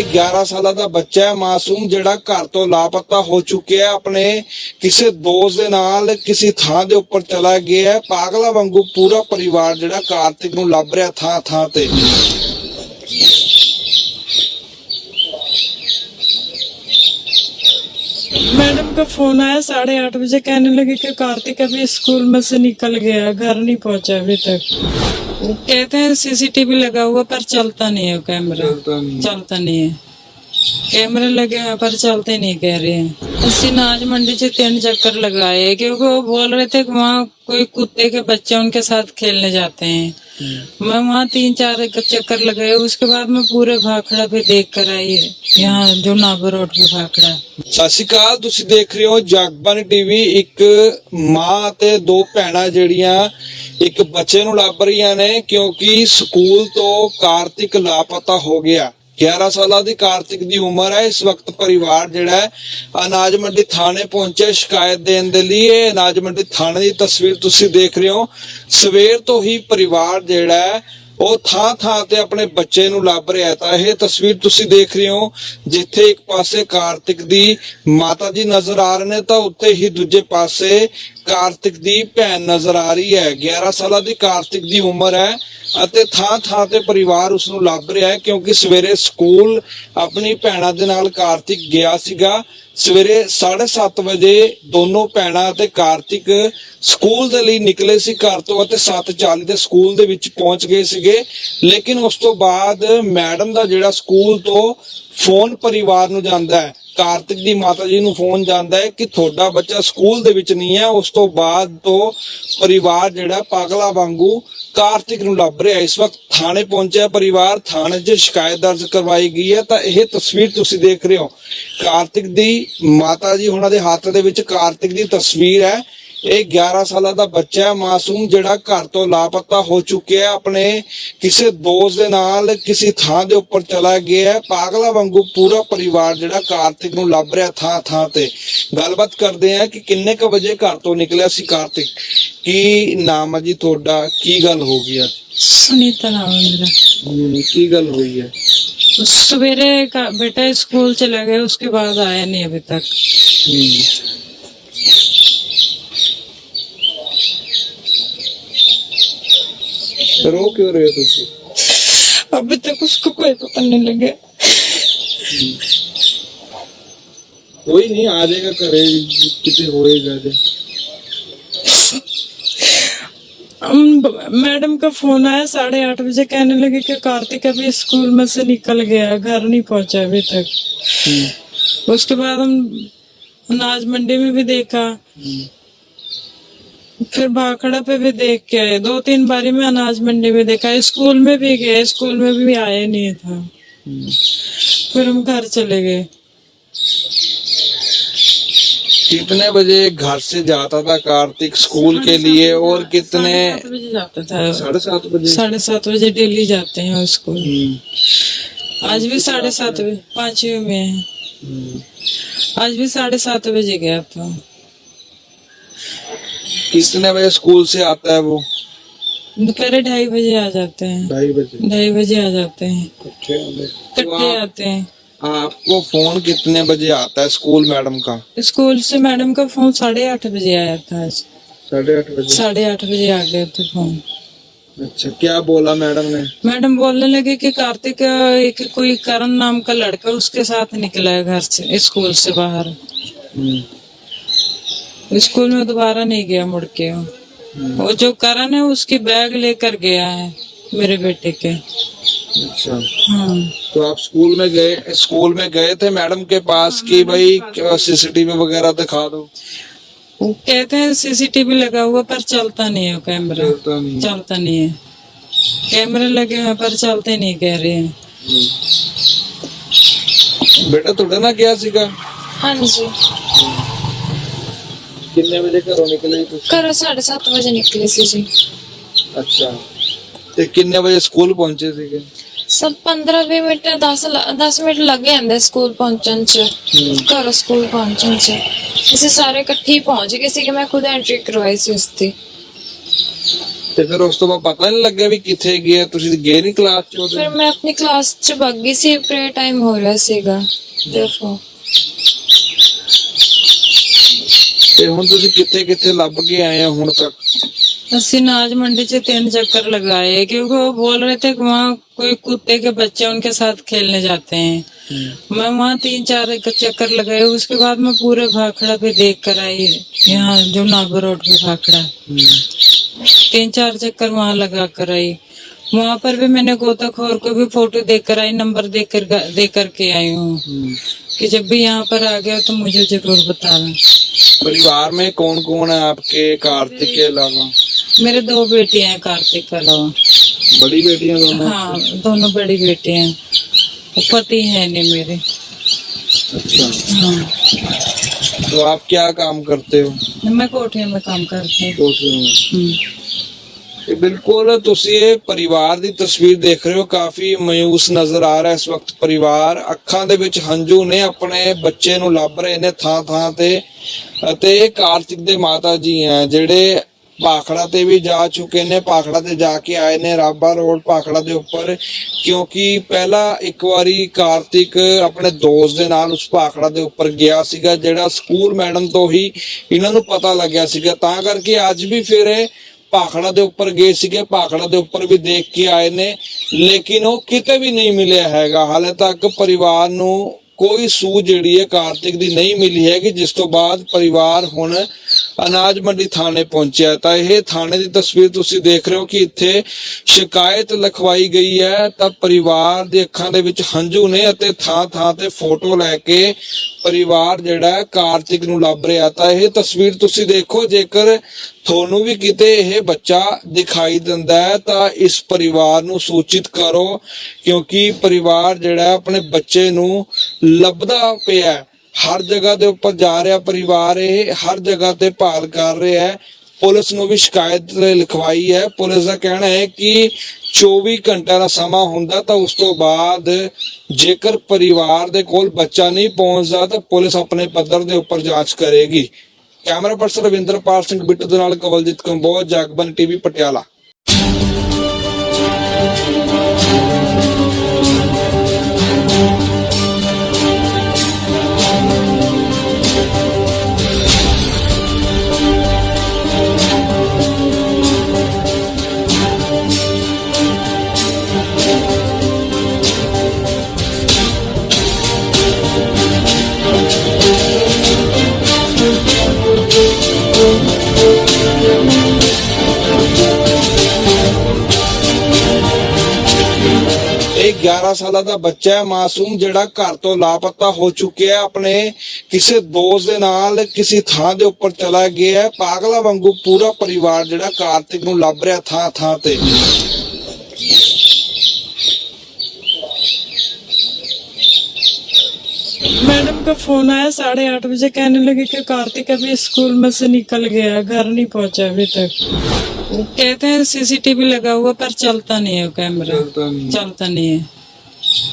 11 ਸਾਲਾਂ ਦਾ ਬੱਚਾ ਹੈ ਮਾਸੂਮ ਜਿਹੜਾ ਘਰ ਤੋਂ ਲਾਪਤਾ ਹੋ ਚੁੱਕਿਆ ਹੈ ਆਪਣੇ ਕਿਸੇ ਦੋਸਤ ਦੇ ਨਾਲ ਕਿਸੇ ਥਾਂ ਦੇ ਉੱਪਰ ਚਲਾ ਗਿਆ ਹੈ ਪਾਗਲਾ ਵਾਂਗੂ ਪੂਰਾ ਪਰਿਵਾਰ ਜਿਹੜਾ ਕਾਰਤਿਕ ਨੂੰ ਲੱਭ ਰਿਹਾ ਥਾਂ ਥਾਂ ਤੇ मैडम का फोन आया साढ़े आठ बजे कहने लगे कि कार्तिक अभी स्कूल में से निकल गया घर नहीं पहुंचा अभी तक वो कहते हैं सीसीटीवी लगा हुआ पर चलता नहीं है वो कैमरा चलता नहीं है कैमरे लगे हैं पर चलते नहीं कह रहे हैं ਅਸੀਂ नाज मंडी से तीन चक्कर लगाए हैं, क्योंकि वो बोल रहे थे कि वहाँ कोई कुत्ते के बच्चे उनके साथ खेलने जाते हैं मैं वहाँ तीन चार एक चक्कर लगाए उसके बाद मैं पूरे भाखड़ा पे देख कर आई है यहाँ जो नाबर रोड पे भाखड़ा ਸਤਿ ਸ਼੍ਰੀ ਅਕਾਲ ਤੁਸੀਂ ਦੇਖ ਰਹੇ ਹੋ ਜਗਬਾਨੀ ਟੀਵੀ ਇੱਕ ਮਾਂ ਅਤੇ ਦੋ ਭੈਣਾਂ ਜਿਹੜੀਆਂ ਇੱਕ ਬੱਚੇ ਨੂੰ ਲੱਭ ਰਹੀਆਂ ਨੇ ਕਿਉਂਕਿ ਸਕੂਲ ਤੋਂ ਕਾਰਤਿਕ ਲਾਪਤਾ ਹੋ ਗਿਆ 11 ਸਾਲਾਂ ਦੀ ਕਾਰਤਿਕ ਦੀ ਉਮਰ ਹੈ। ਇਸ ਵਕਤ ਪਰਿਵਾਰ ਜਿਹੜਾ ਹੈ, ਅਨਾਜ ਮੰਡੀ ਥਾਣੇ ਪਹੁੰਚੇ ਸ਼ਿਕਾਇਤ ਦੇਣ ਦੇ ਲਈ। ਇਹ ਅਨਾਜ ਮੰਡੀ ਥਾਣੇ ਦੀ ਤਸਵੀਰ ਤੁਸੀਂ ਦੇਖ ਰਹੇ ਹੋ। ਸਵੇਰ ਤੋਂ ਹੀ ਪਰਿਵਾਰ ਜਿਹੜਾ ਹੈ ਉਹ ਥਾਂ ਥਾਂ ਤੇ ਆਪਣੇ ਬੱਚੇ ਨੂੰ ਲੱਭ ਰਿਹਾ ਤਾਂ ਇਹ ਤਸਵੀਰ ਤੁਸੀਂ ਦੇਖ ਰਹੇ ਹੋ, ਜਿੱਥੇ ਇੱਕ ਪਾਸੇ ਕਾਰਤਿਕ ਦੀ ਮਾਤਾ ਜੀ ਨਜ਼ਰ ਆ ਰਹੇ ਨੇ, ਤਾਂ ਉੱਥੇ ਹੀ ਦੂਜੇ ਪਾਸੇ ਕਾਰਤਿਕ ਦੀ ਭੈਣ ਨਜ਼ਰ ਆ ਰਹੀ ਹੈ। 11 ਸਾਲਾਂ ਦੀ ਕਾਰਤਿਕ ਦੀ ਉਮਰ ਹੈ ਅਤੇ ਥਾਂ ਥਾਂ ਤੇ ਪਰਿਵਾਰ ਉਸ ਨੂੰ ਲੱਭ ਰਿਹਾ ਹੈ, ਕਿਉਂਕਿ ਸਵੇਰੇ ਸਕੂਲ ਆਪਣੀ ਭੈਣਾਂ ਦੇ ਨਾਲ ਕਾਰਤਿਕ ਗਿਆ ਸੀਗਾ। ਸਵੇਰੇ 7:30 ਵਜੇ ਦੋਨੋਂ ਭੈਣਾਂ ਅਤੇ ਕਾਰਤਿਕ ਸਕੂਲ ਦੇ ਲਈ ਨਿਕਲੇ ਸੀ, ਘਰ ਤੋਂ ਅਤੇ 7:40 ਦੇ ਸਕੂਲ ਦੇ ਵਿੱਚ ਪਹੁੰਚ ਗਏ ਸੀਗੇ। ਲੇਕਿਨ ਉਸ ਤੋਂ ਬਾਅਦ ਮੈਡਮ ਦਾ ਜਿਹੜਾ ਸਕੂਲ ਤੋਂ ਫੋਨ ਪਰਿਵਾਰ ਨੂੰ ਜਾਂਦਾ ਹੈ ਕਾਰਤਿਕ ਦੀ ਮਾਤਾ ਜੀ ਨੂੰ ਫੋਨ ਜਾਂਦਾ ਹੈ ਕਿ ਤੁਹਾਡਾ ਬੱਚਾ ਸਕੂਲ ਦੇ ਵਿੱਚ ਨਹੀਂ ਹੈ, ਉਸ ਤੋਂ ਬਾਅਦ ਤੋਂ ਪਰਿਵਾਰ ਜਿਹੜਾ ਪਾਗਲਾ ਵਾਂਗੂ ਕਾਰਤਿਕ ਨੂੰ ਲੱਭ ਰਿਹਾ ਇਸ ਵਕਤ ਥਾਣੇ ਪਹੁੰਚਿਆ, ਪਰਿਵਾਰ ਥਾਣੇ 'ਚ ਸ਼ਿਕਾਇਤ ਦਰਜ ਕਰਵਾਈ ਗਈ ਹੈ। ਤਾਂ ਇਹ ਤਸਵੀਰ ਤੁਸੀਂ ਦੇਖ ਰਹੇ ਹੋ। ਕਾਰਤਿਕ ਦੀ ਮਾਤਾ ਜੀ, ਉਹਨਾਂ ਦੇ ਹੱਥ ਦੇ ਵਿੱਚ ਕਾਰਤਿਕ ਦੀ ਤਸਵੀਰ ਹੈ। ਇਹ 11 ਸਾਲਾਂ ਦਾ ਬੱਚਾ ਹੈ ਮਾਸੂਮ ਜਿਹੜਾ ਘਰ ਤੋਂ ਲਾਪਤਾ ਹੋ ਚੁੱਕਿਆ ਹੈ ਆਪਣੇ ਕਿਸੇ ਦੋਸਤ ਦੇ ਨਾਲ ਕਿਸੇ ਥਾਂ ਦੇ ਉੱਪਰ ਚਲਾ ਗਿਆ ਹੈ ਪਾਗਲਾ ਵਾਂਗੂ ਪੂਰਾ ਪਰਿਵਾਰ ਜਿਹੜਾ ਕਾਰਤਿਕ ਨੂੰ ਲੱਭ ਰਿਹਾ ਥਾਂ ਥਾਂ ਤੇ ਗੱਲਬਾਤ ਕਰਦੇ ਆ ਕਿ ਕਿੰਨੇ ਕ ਵਜੇ ਘਰ ਤੋਂ ਨਿਕਲਿਆ ਸੀ ਕਾਰਤਿਕ ਕੀ ਨਾਮ ਹੈ ਜੀ ਤੁਹਾਡਾ ਕੀ ਗੱਲ ਹੋ ਗਈ ਅੱਜ सुनीता नाम है मेरा ਹਮ, ਕੀ ਗੱਲ ਹੋਈ ਹੈ सवेरे का बेटा स्कूल चला गया उसके बाद आया नहीं अभी तक रो क्यों रहे हो अभी तक उसको कोई पता नहीं लगे। कोई नहीं आ जाएगा करे कितने हो होएगा मैडम का फ़ोन आया साढ़े आठ बजे कहने लगे कि कार्तिक अभी स्कूल में से निकल गया घर नहीं पहुँचा अभी तक। हम्म। उसके बाद हम अनाज मंडी में भी देखा। हम्म। फिर भाखड़ा पे भी देख के आए। दो तीन बारी में अनाज मंडी में देखा। स्कूल में भी गए स्कूल में भी आए नहीं था। फिर हम घर चले गए। कितने बजे घर से जाता था कार्तिक स्कूल के लिए और कितने बजे जाता था। साढ़े सात बजे। साढ़े सात बजे डेली जाते हैं स्कूल। हम्म, आज भी साढ़े सात बजे पांचवी में है। हम्म। आज भी साढ़े सात बजे गया था। कितने बजे स्कूल से आता है वो? दोपहर ढाई बजे आ जाते हैं। ढाई बजे। ढाई बजे आ जाते हैं। इकट्ठे आते हैं। तो आते हैं। आपको फ़ोन कितने बजे आता है स्कूल मैडम का? स्कूल से मैडम का फ़ोन साढ़े आठ बजे आया था। आज साढ़े आठ बजे। साढ़े आठ बजे आ गए थे फ़ोन। अच्छा क्या बोला मैडम ने? मैडम बोलने लगे कि कार्तिक एक कोई करण नाम का लड़का उसके साथ निकला है घर से स्कूल से बाहर। हम्म, स्कूल में दोबारा नहीं गया मुड़ के। हम्म। वो जो करण है उसकी बैग लेकर गया है मेरे बेटे के। अच्छा। हम्म। तो आप स्कूल में गए स्कूल में गए थे मैडम के पास कि हाँ, भाई सीसीटीवी वगैरह दिखा दो? वो कहते हैं सीसीटीवी लगा हुआ पर चलता नहीं है कैमरा। चलता नहीं चलता नहीं है। कैमरे लगे हुए पर चलते नहीं कह रहे हैं। हम्म। बेटा थोड़ा ना क्या सीखा? हाँ जी। ਕਿੰਨੇ ਵਜੇ ਘਰੋਂ ਨਿਕਲੇ ਤੁਸੀਂ ਘਰੋਂ 7:30 ਵਜੇ ਨਿਕਲੇ ਸੀ ਜੀ ਅੱਛਾ ਤੇ ਕਿੰਨੇ ਵਜੇ ਸਕੂਲ ਪਹੁੰਚੇ ਸੀਗੇ ਸਭ 15-20 ਮਿੰਟ 10 10 ਮਿੰਟ ਲੱਗ ਜਾਂਦੇ ਸਕੂਲ ਪਹੁੰਚਣ ਚ ਘਰੋਂ ਸਕੂਲ ਪਹੁੰਚਣ ਚ ਅਸੀਂ ਸਾਰੇ ਇਕੱਠੇ ਹੀ ਪਹੁੰਚ ਗਏ ਸੀ ਕਿ ਮੈਂ ਖੁਦ ਐਂਟਰੀ ਕਰਵਾਈ ਸੀ ਉਸ ਦੀ ਤੇ ਫਿਰ ਉਸ ਤੋਂ ਬਾਅਦ ਪਤਾ ਨਹੀਂ ਲੱਗਿਆ ਵੀ ਕਿੱਥੇ ਗਿਆ ਤੁਸੀਂ ਗਏ ਨਹੀਂ ਕਲਾਸ ਚ ਉਹਦੇ ਫਿਰ ਮੈਂ ਆਪਣੀ ਕਲਾਸ 'ਚ ਭੱਗ ਗਈ ਸੀ ਪ੍ਰੇ ਟਾਈਮ ਹੋ ਰਿਹਾ ਸੀਗਾ ਦੇਖੋ ਤੇ ਹੁਣ ਤੁਸੀਂ ਕਿੱਥੇ ਕਿੱਥੇ ਲੱਭ ਕੇ ਆਏ ਆ ਹੁਣ ਤੱਕ ਅਸੀਂ नाज मंडी से तीन चक्कर लगाए क्योंकि वो बोल रहे थे कि वहाँ कोई कुत्ते के बच्चे उनके साथ खेलने जाते हैं मैं वहाँ तीन चार एक चक्कर लगाए उसके बाद मैं पूरे भाखड़ा पे देख कर आई यहाँ जो नागौर रोड पे भाखड़ा तीन चार चक्कर वहाँ लगा कर आई वहाँ पर भी मैंने गोताखोर को भी फोटो देख कर आई नंबर देख कर दे करके आई हूँ कि जब भी यहाँ पर आ गया तो मुझे ज़रूर बताना। परिवार में कौन कौन है आपके कार्तिक के अलावा? मेरे दो बेटियाँ हैं कार्तिक के अलावा। बड़ी बेटियाँ दोनों? हाँ दोनों बड़ी बेटे हैं। पति है नहीं मेरे। अच्छा। हाँ। तो आप क्या काम करते हो? मैं कोठे में काम करती हूँ। कोठरी में। ਤੇ ਬਿਲਕੁਲ ਤੁਸੀਂ ਇਹ ਪਰਿਵਾਰ ਦੀ ਤਸਵੀਰ ਦੇਖ ਰਹੇ ਹੋ, ਕਾਫੀ ਮਾਇੂਸ ਨਜ਼ਰ ਆ ਰਿਹਾ ਇਸ ਵਕਤ ਪਰਿਵਾਰ। ਅੱਖਾਂ ਦੇ ਵਿੱਚ ਹੰਝੂ ਨੇ ਆਪਣੇ ਬੱਚੇ ਨੂੰ ਲੱਭ ਰਹੇ ਨੇ ਥਾਂ ਥਾਂ ਤੇ, ਅਤੇ ਕਾਰਤਿਕ ਦੇ ਮਾਤਾ ਜੀ ਆ ਜਿਹੜੇ ਪਾਖੜਾ ਤੇ ਵੀ ਜਾ ਚੁੱਕੇ ਨੇ, ਪਾਖੜਾ ਤੇ ਜਾ ਕੇ ਆਏ ਨੇ, ਰਾਬਾ ਰੋਡ ਪਾਖੜਾ ਦੇ ਉੱਪਰ, ਕਿਉਂਕਿ ਪਹਿਲਾ ਇੱਕ ਵਾਰੀ ਕਾਰਤਿਕ ਆਪਣੇ ਦੋਸਤ ਦੇ ਨਾਲ ਉਸ ਪਾਖੜਾ ਦੇ ਉੱਪਰ ਗਿਆ ਸੀਗਾ, ਜਿਹੜਾ ਸਕੂਲ ਮੈਡਮ ਤੋਂ ਹੀ ਇਹਨਾਂ ਨੂੰ ਪਤਾ ਲੱਗਿਆ ਸੀਗਾ। ਤਾਂ ਕਰਕੇ ਅੱਜ ਵੀ ਫਿਰ ਭਾਖੜਾ ਦੇ ਉੱਪਰ ਗਏ ਸੀਗੇ, ਭਾਖੜਾ ਦੇ ਉੱਪਰ ਵੀ ਦੇਖ ਕੇ ਆਏ ਨੇ। ਲੇਕਿਨ ਉਹ ਕਿਤੇ ਵੀ ਨਹੀਂ ਮਿਲਿਆ ਹੈਗਾ। ਹਾਲੇ ਤੱਕ ਪਰਿਵਾਰ ਨੂੰ ਕੋਈ ਸੂਝ ਜਿਹੜੀ ਹੈ ਕਾਰਤਿਕ ਦੀ ਨਹੀਂ ਮਿਲੀ ਹੈਗੀ, ਜਿਸ ਤੋਂ ਬਾਅਦ ਪਰਿਵਾਰ ਹੁਣ ਅਨਾਜ ਮੰਡੀ ਥਾਣੇ ਪਹੁੰਚਿਆ ਤਾਂ ਇਹ ਥਾਣੇ ਦੀ ਤਸਵੀਰ ਤੁਸੀਂ ਦੇਖ ਰਹੇ ਹੋ ਕਿ ਇੱਥੇ ਸ਼ਿਕਾਇਤ ਲਿਖਵਾਈ ਗਈ ਹੈ। ਤਾਂ ਪਰਿਵਾਰ ਦੇ ਅੱਖਾਂ ਦੇ ਵਿੱਚ ਹੰਝੂ ਨੇ ਅਤੇ ਥਾਂ ਥਾਂ ਤੇ ਫੋਟੋ ਲੈ ਕੇ ਪਰਿਵਾਰ ਜਿਹੜਾ ਕਾਰਤਿਕ ਨੂੰ ਲੱਭ ਰਿਹਾ ਤਾਂ ਇਹ ਤਸਵੀਰ ਤੁਸੀਂ ਦੇਖੋ, ਜੇਕਰ ਤੁਹਾਨੂੰ ਵੀ ਕਿਤੇ ਇਹ ਬੱਚਾ ਦਿਖਾਈ ਦਿੰਦਾ ਹੈ, ਤਾਂ ਇਸ ਪਰਿਵਾਰ ਨੂੰ ਸੂਚਿਤ ਕਰੋ, ਕਿਉਂਕਿ ਪਰਿਵਾਰ ਜਿਹੜਾ ਆਪਣੇ ਬੱਚੇ ਨੂੰ ਲੱਭਦਾ ਪਿਆ ਹਰ ਜਗ੍ਹਾ ਦੇ ਉੱਪਰ ਜਾ ਰਿਹਾ ਪਰਿਵਾਰ ਇਹ, ਹਰ ਜਗ੍ਹਾ ਤੇ ਭਾਲ ਕਰ ਰਿਹਾ ਹੈ। ਪੁਲਿਸ ਨੂੰ ਵੀ ਸ਼ਿਕਾਇਤ ਲਿਖਵਾਈ ਹੈ। ਪੁਲਿਸ ਦਾ ਕਹਿਣਾ ਹੈ ਕਿ 24 ਘੰਟਿਆਂ ਦਾ ਸਮਾਂ ਹੁੰਦਾ, ਤਾਂ ਉਸ ਤੋਂ ਬਾਅਦ ਜੇਕਰ ਪਰਿਵਾਰ ਦੇ ਕੋਲ ਬੱਚਾ ਨਹੀਂ ਪਹੁੰਚਦਾ, ਤਾਂ ਪੁਲਿਸ ਆਪਣੇ ਪੱਧਰ ਦੇ ਉੱਪਰ ਜਾਂਚ ਕਰੇਗੀ। ਕੈਮਰਾ ਪਰਸਨ ਰਵਿੰਦਰਪਾਲ ਸਿੰਘ ਬਿੱਟੂ ਦੇ ਨਾਲ ਕਵਲਜੀਤ ਕੰਬੋਜ ਜਗਬਨ ਟੀਵੀ ਪਟਿਆਲਾ। 11 ਸਾਲਾਂ ਦਾ ਬੱਚਾ ਹੈ ਮਾਸੂਮ ਜਿਹੜਾ ਘਰ ਤੋਂ ਲਾਪਤਾ ਹੋ ਚੁੱਕਿਆ ਹੈ ਆਪਣੇ ਕਿਸੇ ਦੋਸਤ ਦੇ ਨਾਲ ਕਿਸੇ ਥਾਂ ਦੇ ਉੱਪਰ ਚਲਾ ਗਿਆ ਹੈ ਪਾਗਲਾ ਵਾਂਗੂ ਪੂਰਾ ਪਰਿਵਾਰ ਜਿਹੜਾ ਕਾਰਤਿਕ ਨੂੰ ਲੱਭ ਰਿਹਾ ਥਾਂ ਥਾਂ ਤੇ मैडम का फोन आया साढ़े आठ बजे कहने लगे कि कार्तिक अभी स्कूल में से निकल गया घर नहीं पहुंचा अभी तक वो कहते हैं सीसीटीवी लगा हुआ पर चलता नहीं है कैमरा। चलता नहीं है।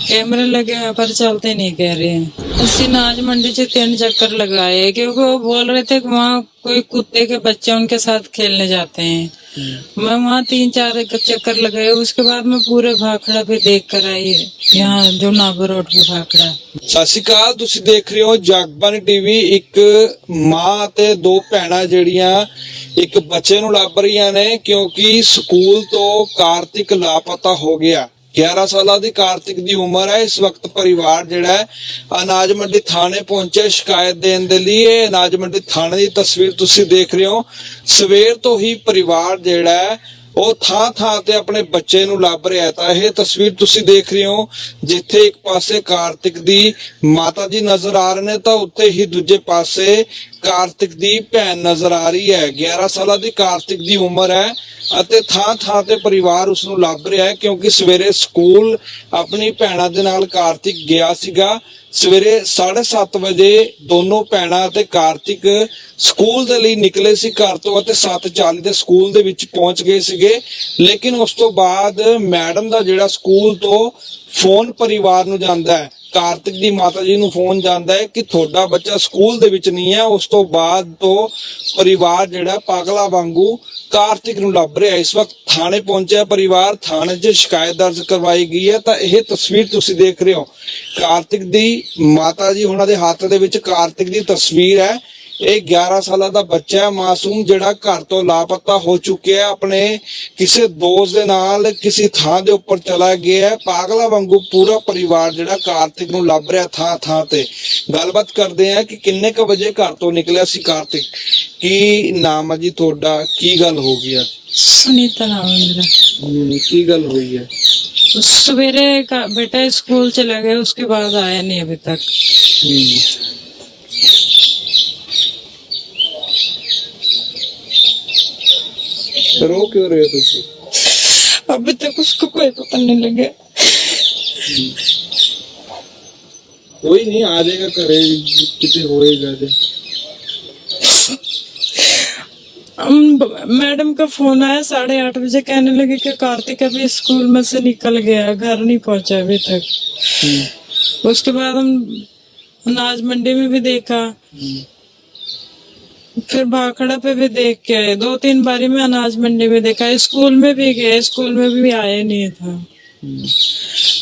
कैमरे लगे हुए पर चलते नहीं कह रहे हैं। उसी नाज मंडी से तीन चक्कर लगाए क्योंकि वो बोल रहे थे कि वहाँ कोई कुत्ते के बच्चे उनके साथ खेलने जाते हैं। मैं वहाँ तीन चार एक चक्कर लगाए उसके बाद मैं पूरे भाखड़ा पे देख कर आई यहाँ जो नागौर रोड पे भाखड़ा ਸਤਿ ਸ਼੍ਰੀ ਅਕਾਲ ਤੁਸੀਂ ਦੇਖ ਰਹੇ ਹੋ ਜਗਬਾਨੀ ਟੀਵੀ ਇੱਕ ਮਾਂ ਤੇ ਦੋ ਭੈਣਾਂ ਜਿਹੜੀਆਂ ਇੱਕ ਬੱਚੇ ਨੂੰ ਲੱਭ ਰਹੀਆਂ ਨੇ ਕਿਉਂਕਿ ਸਕੂਲ ਤੋਂ ਕਾਰਤਿਕ ਲਾਪਤਾ ਹੋ ਗਿਆ 11 ਸਾਲਾਂ ਦੀ ਕਾਰਤਿਕ ਦੀ ਉਮਰ ਹੈ। ਇਸ ਵਕਤ ਪਰਿਵਾਰ ਜਿਹੜਾ ਹੈ, ਅਨਾਜ ਮੰਡੀ ਥਾਣੇ ਪਹੁੰਚਿਆ ਸ਼ਿਕਾਇਤ ਦੇਣ ਦੇ ਲਈ। ਇਹ ਅਨਾਜ ਮੰਡੀ ਥਾਣੇ ਦੀ ਤਸਵੀਰ ਤੁਸੀਂ ਦੇਖ ਰਹੇ ਹੋ। ਸਵੇਰ ਤੋਂ ਹੀ ਪਰਿਵਾਰ ਜਿਹੜਾ ਹੈ ਉਹ ਥਾਂ ਥਾਂ ਤੇ ਆਪਣੇ ਬੱਚੇ ਨੂੰ ਲੱਭ ਰਿਹਾ ਤਾਂ ਇਹ ਤਸਵੀਰ ਤੁਸੀਂ ਦੇਖ ਰਹੇ ਹੋ, ਜਿੱਥੇ ਇੱਕ ਪਾਸੇ ਕਾਰਤਿਕ ਦੀ ਮਾਤਾ ਜੀ ਨਜ਼ਰ ਆ ਰਹੇ ਨੇ, ਤਾਂ ਉੱਥੇ ਹੀ ਦੂਜੇ ਪਾਸੇ ਕਾਰਤਿਕ ਦੀ ਭੈਣ ਨਜ਼ਰ ਆ ਰਹੀ ਹੈ। 11 ਸਾਲਾਂ ਦੀ ਕਾਰਤਿਕ ਦੀ ਉਮਰ ਹੈ ਅਤੇ ਥਾਂ ਥਾਂ ਤੇ ਪਰਿਵਾਰ ਉਸ ਨੂੰ ਲੱਭ ਰਿਹਾ ਹੈ, ਕਿਉਂਕਿ ਸਵੇਰੇ ਸਕੂਲ ਆਪਣੀ ਭੈਣਾਂ ਦੇ ਨਾਲ ਕਾਰਤਿਕ ਗਿਆ ਸੀਗਾ। ਸਵੇਰੇ 7:30 ਵਜੇ ਦੋਨੋਂ ਭੈਣਾਂ ਅਤੇ ਕਾਰਤਿਕ ਸਕੂਲ ਦੇ ਲਈ ਨਿਕਲੇ ਸੀ, ਘਰ ਤੋਂ ਅਤੇ 7:40 ਦੇ ਸਕੂਲ ਦੇ ਵਿੱਚ ਪਹੁੰਚ ਗਏ ਸੀਗੇ। ਲੇਕਿਨ ਉਸ ਤੋਂ ਬਾਅਦ ਮੈਡਮ ਦਾ ਜਿਹੜਾ ਸਕੂਲ ਤੋਂ ਫੋਨ ਪਰਿਵਾਰ ਨੂੰ ਜਾਂਦਾ ਹੈ। ਕਾਰਤਿਕ ਦੀ ਮਾਤਾ ਜੀ ਨੂੰ ਫੋਨ ਜਾਂਦਾ ਹੈ ਕਿ ਤੁਹਾਡਾ ਬੱਚਾ ਸਕੂਲ ਦੇ ਵਿੱਚ ਨਹੀਂ ਹੈ। ਉਸ ਤੋਂ ਬਾਅਦ ਤੋਂ ਪਰਿਵਾਰ ਜਿਹੜਾ ਪਾਗਲਾ ਵਾਂਗੂ ਕਾਰਤਿਕ ਨੂੰ ਲੱਭ ਰਿਹਾ ਇਸ ਵਕਤ ਥਾਣੇ ਪਹੁੰਚਿਆ। ਪਰਿਵਾਰ ਥਾਣੇ 'ਚ ਸ਼ਿਕਾਇਤ ਦਰਜ ਕਰਵਾਈ ਗਈ ਹੈ। ਤਾਂ ਇਹ ਤਸਵੀਰ ਤੁਸੀਂ ਦੇਖ ਰਹੇ ਹੋ। ਕਾਰਤਿਕ ਦੀ ਮਾਤਾ ਜੀ, ਉਹਨਾਂ ਦੇ ਹੱਥ ਦੇ ਵਿੱਚ ਕਾਰਤਿਕ ਦੀ ਤਸਵੀਰ ਹੈ। ਇਹ 11 ਸਾਲਾਂ ਦਾ ਬੱਚਾ ਹੈ ਮਾਸੂਮ ਜਿਹੜਾ ਘਰ ਤੋਂ ਲਾਪਤਾ ਹੋ ਚੁੱਕਿਆ ਹੈ ਆਪਣੇ ਕਿਸੇ ਦੋਸਤ ਦੇ ਨਾਲ ਕਿਸੇ ਥਾਂ ਦੇ ਉੱਪਰ ਚਲਾ ਗਿਆ ਹੈ ਪਾਗਲਾ ਵਾਂਗੂ ਪੂਰਾ ਪਰਿਵਾਰ ਜਿਹੜਾ ਕਾਰਤਿਕ ਨੂੰ ਲੱਭ ਰਿਹਾ ਥਾਂ ਥਾਂ ਤੇ ਗੱਲਬਾਤ ਕਰਦੇ ਆ ਕਿ ਕਿੰਨੇ ਕ ਵਜੇ ਘਰ ਤੋਂ ਨਿਕਲਿਆ ਸੀ ਕਾਰਤਿਕ ਕੀ ਨਾਮ ਹੈ ਜੀ ਤੁਹਾਡਾ ਕੀ ਗੱਲ ਹੋ ਗਈ ਅੱਜ सुनीता नाम है मेरा हम्म, ਕੀ ਗੱਲ ਹੋਈ ਹੈ सवेरे का बेटा स्कूल चला गया उसके बाद आया नहीं अभी तक रो क्यों रहे हो अभी तक उसको कोई पता नहीं लगे। कोई नहीं आ जाएगा करे कितने हो जाते मैडम का फ़ोन आया साढ़े आठ बजे कहने लगे कि कार्तिक अभी स्कूल में से निकल गया घर नहीं पहुँचा अभी तक। हम्म। उसके बाद हम अनाज मंडी में भी देखा। हम्म। फिर भाखड़ा पे भी देख के आए। दो तीन बारी में अनाज मंडी में देखा। स्कूल में भी गए स्कूल में भी आए नहीं था।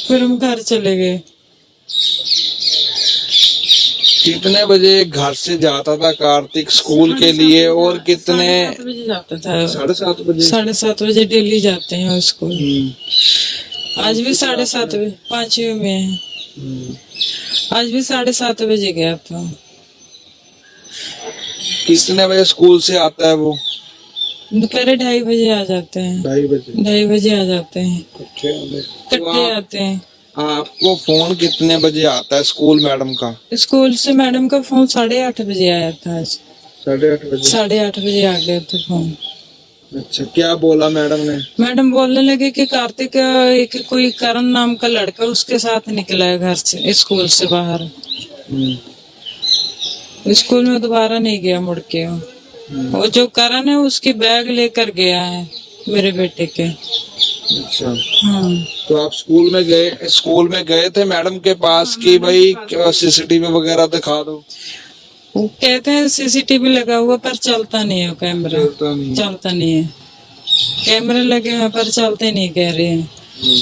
फिर हम घर चले गए। कितने बजे घर से जाता था कार्तिक स्कूल के लिए और कितने बजे जाता था। साढ़े सात बजे। साढ़े सात बजे डेली जाते हैं स्कूल। हम्म, आज भी साढ़े सात बजे पांचवी में है। हम्म। आज भी साढ़े सात बजे गया था। कितने बजे स्कूल से आता है वो? दोपहर ढाई बजे आ जाते हैं। ढाई बजे। ढाई बजे आ जाते हैं। इकट्ठे आते हैं। तो आते हैं। आपको फ़ोन कितने बजे आता है स्कूल मैडम का? स्कूल से मैडम का फ़ोन साढ़े आठ बजे आया था आज। साढ़े आठ बजे। साढ़े आठ बजे आ गया था फ़ोन। अच्छा क्या बोला मैडम ने? मैडम बोलने लगे कि कार्तिक एक कोई करण नाम का लड़का उसके साथ निकला है घर से स्कूल से बाहर। हम्म, स्कूल में दोबारा नहीं गया मुड़ के। हम्म। वो जो करण है उसकी बैग लेकर गया है मेरे बेटे के। अच्छा। हाँ। तो आप स्कूल में गए स्कूल में गए थे मैडम के पास हाँ, कि भाई सीसीटीवी वगैरह दिखा दो? वो कहते हैं सीसीटीवी लगा हुआ पर चलता नहीं है कैमरा। चलता नहीं चलता नहीं है। कैमरे लगे हुए पर चलते नहीं कह रहे हैं। हम्म।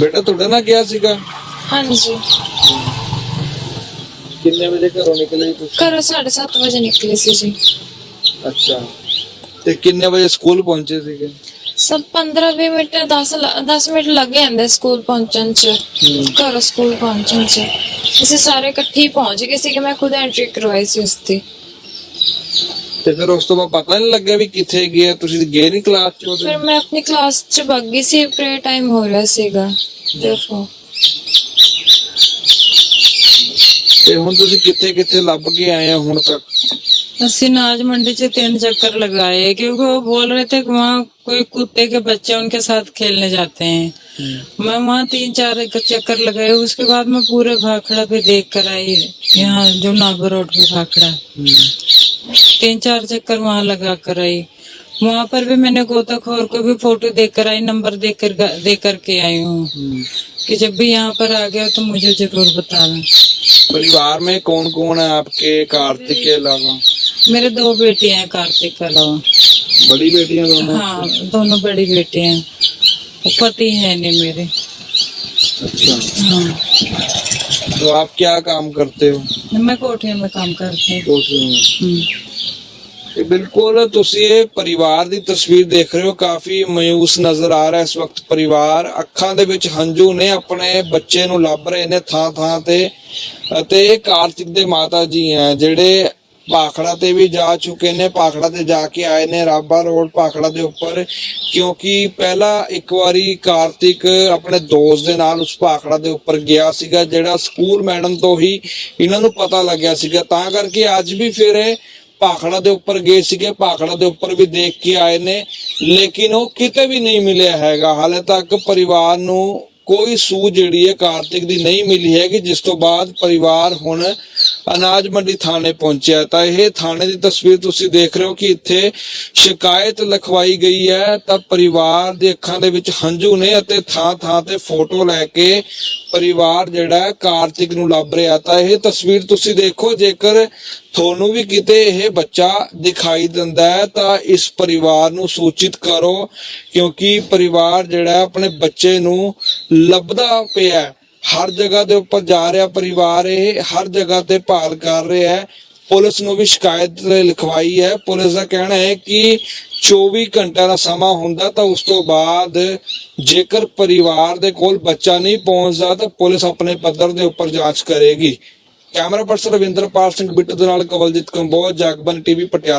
बेटा थोड़ा ना क्या सीखा? हाँ जी। ਕਿੰਨੇ ਵਜੇ ਘਰੋਂ ਨਿਕਲੇ ਤੁਸੀਂ ਘਰੋਂ 7:30 ਵਜੇ ਨਿਕਲੇ ਸੀ ਜੀ ਅੱਛਾ ਤੇ ਕਿੰਨੇ ਵਜੇ ਸਕੂਲ ਪਹੁੰਚੇ ਸੀਗੇ ਸਭ 15-20 ਮਿੰਟ 10 10 ਮਿੰਟ ਲੱਗ ਜਾਂਦੇ ਸਕੂਲ ਪਹੁੰਚਣ ਚ ਘਰੋਂ ਸਕੂਲ ਪਹੁੰਚਣ ਚ ਅਸੀਂ ਸਾਰੇ ਇਕੱਠੇ ਹੀ ਪਹੁੰਚ ਗਏ ਸੀ ਕਿ ਮੈਂ ਖੁਦ ਐਂਟਰੀ ਕਰਵਾਈ ਸੀ ਉਸ ਦੀ ਤੇ ਫਿਰ ਉਸ ਤੋਂ ਬਾਅਦ ਪਤਾ ਨਹੀਂ ਲੱਗਿਆ ਵੀ ਕਿੱਥੇ ਗਏ ਤੁਸੀਂ ਗਏ ਨਹੀਂ ਕਲਾਸ ਚ ਉਹਦੇ ਫਿਰ ਮੈਂ ਆਪਣੀ ਕਲਾਸ ਚ ਭੱਗ ਗਈ ਸੀ ਪ੍ਰੇ ਟਾਈਮ ਹੋ ਰਿਹਾ ਸੀਗਾ ਦੇਖੋ ਤੇ ਹੁਣ ਤੁਸੀਂ ਕਿੱਥੇ ਕਿੱਥੇ ਲੱਭ ਕੇ ਆਏ ਹੋ ਹੁਣ ਤੱਕ ਅਸੀਂ नाज मंडी से तीन चक्कर लगाए क्योंकि वो बोल रहे थे कि वहाँ कोई कुत्ते के बच्चे उनके साथ खेलने जाते हैं मैं वहाँ तीन चार एक चक्कर लगाए उसके बाद मैं पूरे भाखड़ा पे देख कर आई यहाँ जो नागौर रोड पे भाखड़ा तीन चार चक्कर वहाँ लगा कर आई वहाँ पर भी मैंने गोताखोर को भी फोटो देख कर आई नंबर देख कर दे करके आई हूँ कि जब भी यहाँ पर आ गया तो मुझे जरूर बताना परिवार में कौन कौन है आपके कार्तिक के अलावा? मेरे दो बेटे हैं कार्तिक के अलावा। बड़ी बेटिया दोनों? हाँ दोनों बड़ी बेटे हैं। पति है नहीं मेरे। अच्छा। हाँ। तो आप क्या काम करते हो? मैं कोठे में काम करती हूँ। में। ਤੇ ਬਿਲਕੁਲ ਤੁਸੀਂ ਇਹ ਪਰਿਵਾਰ ਦੀ ਤਸਵੀਰ ਦੇਖ ਰਹੇ ਹੋ, ਕਾਫੀ ਮਾਇੂਸ ਨਜ਼ਰ ਆ ਰਿਹਾ ਇਸ ਵਕਤ ਪਰਿਵਾਰ। ਅੱਖਾਂ ਦੇ ਵਿੱਚ ਹੰਝੂ ਨੇ ਆਪਣੇ ਬੱਚੇ ਨੂੰ ਲੱਭ ਰਹੇ ਨੇ ਥਾਂ ਥਾਂ ਤੇ। ਅਤੇ ਇਹ ਕਾਰਤਿਕ ਦੇ ਮਾਤਾ ਜੀ ਆ ਜਿਹੜੇ ਪਾਖੜਾ ਤੇ ਵੀ ਜਾ ਚੁੱਕੇ ਨੇ, ਪਾਖੜਾ ਤੇ ਜਾ ਕੇ ਆਏ ਨੇ, ਰਾਬਾ ਰੋਡ ਪਾਖੜਾ ਦੇ ਉੱਪਰ। ਕਿਉਂਕਿ ਪਹਿਲਾ ਇੱਕ ਵਾਰੀ ਕਾਰਤਿਕ ਆਪਣੇ ਦੋਸਤ ਦੇ ਨਾਲ ਉਸ ਪਾਖੜਾ ਦੇ ਉੱਪਰ ਗਿਆ ਸੀਗਾ, ਜਿਹੜਾ ਸਕੂਲ ਮੈਡਮ ਤੋਂ ਹੀ ਇਹਨਾਂ ਨੂੰ ਪਤਾ ਲੱਗਿਆ ਸੀਗਾ। ਤਾਂ ਕਰਕੇ ਅੱਜ ਵੀ ਫਿਰ ਇਹ ਭਾਖੜਾ ਦੇ ਉੱਪਰ ਗਏ ਸੀਗੇ, ਭਾਖੜਾ ਦੇ ਉੱਪਰ ਵੀ ਦੇਖ ਕੇ ਆਏ ਨੇ। ਲੇਕਿਨ ਉਹ ਕਿਤੇ ਵੀ ਨਹੀਂ ਮਿਲਿਆ ਹੈਗਾ। ਹਾਲੇ ਤੱਕ ਪਰਿਵਾਰ ਨੂੰ ਕੋਈ ਸੂਝ ਜਿਹੜੀ ਹੈ ਕਾਰਤਿਕ ਦੀ ਨਹੀਂ ਮਿਲੀ ਹੈਗੀ, ਜਿਸ ਤੋਂ ਬਾਅਦ ਪਰਿਵਾਰ ਹੁਣ ਅਨਾਜ ਮੰਡੀ ਥਾਣੇ ਪਹੁੰਚਿਆ ਤਾਂ ਇਹ ਥਾਣੇ ਦੀ ਤਸਵੀਰ ਤੁਸੀਂ ਦੇਖ ਰਹੇ ਹੋ ਕਿ ਇੱਥੇ ਸ਼ਿਕਾਇਤ ਲਿਖਵਾਈ ਗਈ ਹੈ, ਤਾਂ ਪਰਿਵਾਰ ਦੇ ਅੱਖਾਂ ਦੇ ਵਿੱਚ ਹੰਝੂ ਨੇ ਅਤੇ ਥਾਂ ਥਾਂ ਤੇ ਫੋਟੋ ਲੈ ਕੇ ਪਰਿਵਾਰ ਜਿਹੜਾ ਕਾਰਤਿਕ ਨੂੰ ਲੱਭ ਰਿਹਾ ਤਾਂ ਇਹ ਤਸਵੀਰ ਤੁਸੀਂ ਦੇਖੋ, ਜੇਕਰ ਤੁਹਾਨੂੰ ਵੀ ਕਿਤੇ ਇਹ ਬੱਚਾ ਦਿਖਾਈ ਦਿੰਦਾ ਹੈ, ਤਾਂ ਇਸ ਪਰਿਵਾਰ ਨੂੰ ਸੂਚਿਤ ਕਰੋ, ਕਿਉਂਕਿ ਪਰਿਵਾਰ ਜਿਹੜਾ ਆਪਣੇ ਬੱਚੇ ਨੂੰ ਲੱਭਦਾ ਪਿਆ ਹਰ ਜਗ੍ਹਾ ਦੇ ਉੱਪਰ ਜਾ ਰਿਹਾ ਪਰਿਵਾਰ ਇਹ, ਹਰ ਜਗ੍ਹਾ ਤੇ ਭਾਲ ਕਰ ਰਿਹਾ ਹੈ। ਪੁਲਿਸ ਨੂੰ ਵੀ ਸ਼ਿਕਾਇਤ ਲਿਖਵਾਈ ਹੈ। ਪੁਲਿਸ ਦਾ ਕਹਿਣਾ ਹੈ ਕਿ 24 ਘੰਟਿਆਂ ਦਾ ਸਮਾਂ ਹੁੰਦਾ, ਤਾਂ ਉਸ ਤੋਂ ਬਾਅਦ ਜੇਕਰ ਪਰਿਵਾਰ ਦੇ ਕੋਲ ਬੱਚਾ ਨਹੀਂ ਪਹੁੰਚਦਾ, ਤਾਂ ਪੁਲਿਸ ਆਪਣੇ ਪੱਧਰ ਦੇ ਉੱਪਰ ਜਾਂਚ ਕਰੇਗੀ। ਕੈਮਰਾ ਪਰਸਨ ਰਵਿੰਦਰਪਾਲ ਸਿੰਘ ਬਿੱਟੂ ਦੇ ਨਾਲ ਕਵਲਜੀਤ ਕੰਬੋਜ ਜਗਬਨ ਟੀਵੀ ਪਟਿਆਲਾ।